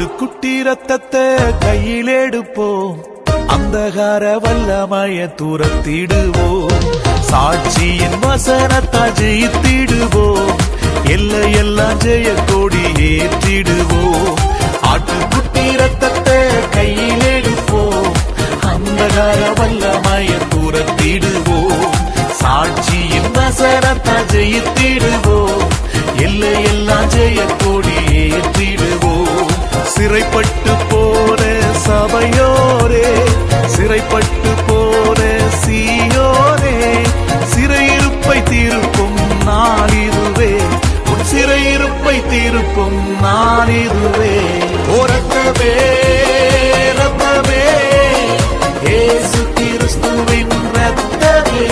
ஆட்டுக்குட்டி ரத்தத்தை கையில் எடுப்போம். அந்தகார வல்லமய துரத்திடுவோம். சாட்சியின் வசனத்தா ஜெயித்திடுவோம். எல்லையெல்லாம் ஜெய கொடி ஏற்றிடுவோம். ஆட்டுக்குட்டி ரத்தத்தை கையில் எடுப்போம். அந்தகார வல்லமய துரத்திடுவோம். சாட்சியின் வசனத்தா ஜெயித்திடுவோம். எல்லையெல்லாம் ஜெய சிறைப்பட்டு போன சபையோரே சிறைப்பட்டு போன சீயோரே சிறையிருப்பை தீர்க்கும் நாள் இதுவே. உன் சிறையிருப்பை தீர்க்கும் நாள் இதுவே. ஓரத்தவே ரத்தமே ஏசு கிறிஸ்துவின் ரத்தமே